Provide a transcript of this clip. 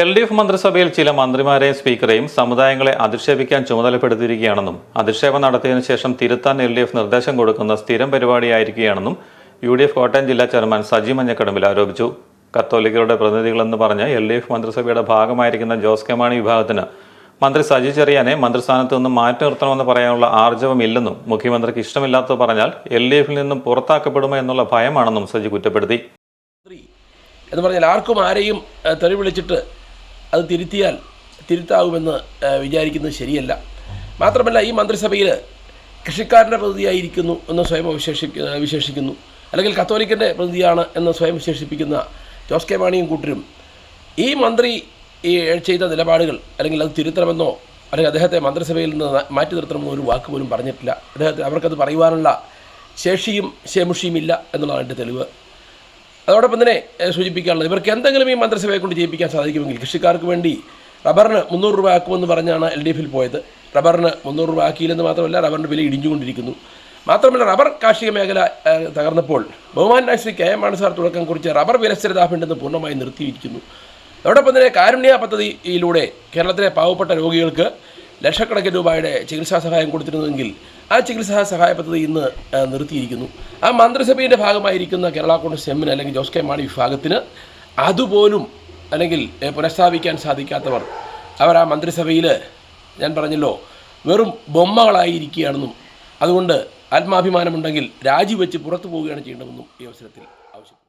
L D F മന്ത്രിസഭയിൽ ചില മന്ത്രിമാരെയും സ്പീക്കറെയും സമുദായങ്ങളെ അധിക്ഷേപിക്കാൻ ചുമതലപ്പെടുത്തിയിരിക്കുകയാണെന്നും അധിക്ഷേപം നടത്തിയതിനു ശേഷം തിരുത്താൻ എൽ ഡി എഫ് നിർദ്ദേശം കൊടുക്കുന്ന സ്ഥിരം പരിപാടിയായിരിക്കുകയാണെന്നും യു ഡി എഫ് കോട്ടയം ജില്ലാ ചെയർമാൻ സജി മഞ്ഞക്കടമ്പിൽ ആരോപിച്ചു. കത്തോലിക്കരുടെ പ്രതിനിധികളെന്ന് പറഞ്ഞ് എൽ ഡി എഫ് മന്ത്രിസഭയുടെ ഭാഗമായിരിക്കുന്ന ജോസ് കെ മാണി വിഭാഗത്തിന് മന്ത്രി സജി ചെറിയാനെ മന്ത്രിസ്ഥാനത്ത് നിന്നും മാറ്റി നിർത്തണമെന്ന് പറയാനുള്ള ആർജവമില്ലെന്നും മുഖ്യമന്ത്രിക്ക് ഇഷ്ടമില്ലാത്തത് പറഞ്ഞാൽ എൽ ഡി എഫിൽ നിന്നും പുറത്താക്കപ്പെടുമോ എന്നുള്ള ഭയമാണെന്നും സജി കുറ്റപ്പെടുത്തി. എന്ന് പറഞ്ഞാൽ ആർക്കും ആരെയും തെറി വിളിച്ചിട്ട് അത് തിരുത്തിയാൽ തിരുത്താവുമെന്ന് വിചാരിക്കുന്നത് ശരിയല്ല. മാത്രമല്ല ഈ മന്ത്രിസഭയിൽ കൃഷിക്കാരന്റെ പ്രതിയായിരിക്കുന്നു എന്ന് സ്വയം വിശേഷിക്ക വിശേഷിക്കുന്നു. അല്ലെങ്കിൽ കത്തോലിക്കന്റെ പ്രതിയാണ് എന്ന് സ്വയം വിശേഷിപ്പിക്കുന്ന ജോസ് കെ മാണിയും കൂട്ടരും ഈ മന്ത്രി ഈ ചെയ്ത നിലപാടുകൾ അല്ലെങ്കിൽ അത് തിരുത്തണമെന്നോ അല്ലെങ്കിൽ അദ്ദേഹത്തെ മന്ത്രിസഭയിൽ നിന്ന് മാറ്റി നിർത്തണമെന്നോ ഒരു വാക്ക് പോലും പറഞ്ഞിട്ടില്ല. അദ്ദേഹത്തെ അവർക്കത് പറയുവാനുള്ള ശേഷിയും ശേമുഷിയും ഇല്ല എന്നുള്ളതാണ് എന്റെ തെളിവ്. അതോടൊപ്പം തന്നെ സൂചിപ്പിക്കാനുള്ളത് ഇവർക്ക് എന്തെങ്കിലും ഈ മന്ത്രിസഭയെ കൊണ്ട് ജയിപ്പിക്കാൻ സാധിക്കുമെങ്കിൽ കൃഷിക്കാർക്ക് വേണ്ടി റബ്ബറിന് മുന്നൂറ് രൂപ ആക്കുമെന്ന് പറഞ്ഞാണ് എൽ ഡി എഫിൽ പോയത്. റബ്ബറിന് മുന്നൂറ് രൂപ ആക്കിയില്ലെന്ന് മാത്രമല്ല റബ്ബറിന്റെ വില ഇടിഞ്ഞുകൊണ്ടിരിക്കുന്നു. മാത്രമല്ല റബ്ബർ കാർഷിക മേഖല തകർന്നപ്പോൾ ബഹുമാനായ Shri K M Mani sir തുടക്കം കുറിച്ച് റബ്ബർ വിലസ്ഥിരതാ പൂർണമായി നിർത്തിയിരിക്കുന്നു. അതോടൊപ്പം തന്നെ കാരുണ്യ പദ്ധതിയിലൂടെ കേരളത്തിലെ പാവപ്പെട്ട രോഗികൾക്ക് ലക്ഷക്കണക്കിന് രൂപയുടെ ചികിത്സാ സഹായം കൊടുത്തിരുന്നുവെങ്കിൽ ആ ചികിത്സാ സഹായ പദ്ധതി ഇന്ന് നിർത്തിയിരിക്കുന്നു. ആ മന്ത്രിസഭയുടെ ഭാഗമായിരിക്കുന്ന കേരള കോൺഗ്രസ് എമ്മിന് അല്ലെങ്കിൽ ജോസ് കെ മാണി വിഭാഗത്തിന് അതുപോലും അല്ലെങ്കിൽ പുനഃസ്ഥാപിക്കാൻ സാധിക്കാത്തവർ അവർ ആ മന്ത്രിസഭയിൽ ഞാൻ പറഞ്ഞല്ലോ വെറും ബൊമ്മകളായിരിക്കുകയാണെന്നും അതുകൊണ്ട് ആത്മാഭിമാനമുണ്ടെങ്കിൽ രാജിവെച്ച് പുറത്തു പോവുകയാണ് ചെയ്യേണ്ടതെന്നും ഈ അവസരത്തിൽ ആവശ്യം